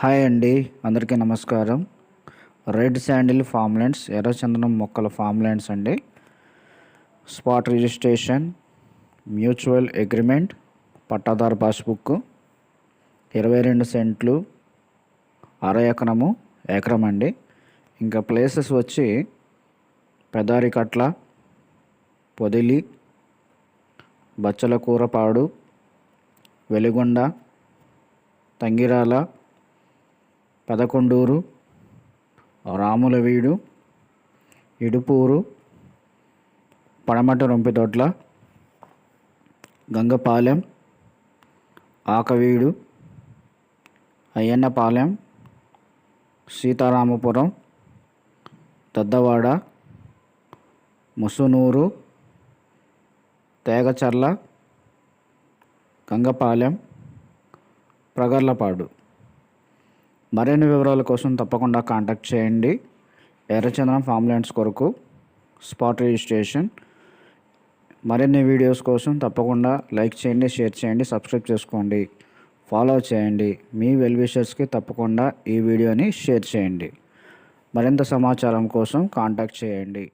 Hi అండి అందరికీ నమస్కారం. రెడ్ శాండిల్ ఫామ్లాండ్స్ ఎర్రచందనం మొక్కల ఫామ్లాండ్స్ అండి. స్పాట్ రిజిస్ట్రేషన్ మ్యూచువల్ అగ్రిమెంట్ పట్టాదారు పాస్బుక్ ఇరవై రెండు సెంట్లు అర ఎకరము ఎకరం అండి. ఇంకా ప్లేసెస్ వచ్చి పెదారికట్ల పొదిలి బచ్చల కూరపాడు వెలిగొండ తంగిరాల పదకొండూరు రాములవీడు ఇడుపూరు పడమట రొంపితోట్ల గంగపాలెం ఆకవీడు అయ్యన్నపాలెం సీతారామపురం దద్దవాడ ముసునూరు తేగచర్ల గంగపాలెం ప్రగర్లపాడు మరిన్ని వివరాల కోసం తప్పకుండా కాంటాక్ట్ చేయండి. ఎర్రచంద్రం ఫార్మ్లాండ్స్ కొరకు స్పాట్ రిజిస్ట్రేషన్. మరిన్ని వీడియోస్ కోసం తప్పకుండా లైక్ చేయండి షేర్ చేయండి సబ్స్క్రైబ్ చేసుకోండి. ఫాలో చేయండి. మీ వెల్ విషర్స్కి తప్పకుండా ఈ వీడియోని షేర్ చేయండి. మరింత సమాచారం కోసం కాంటాక్ట్ చేయండి.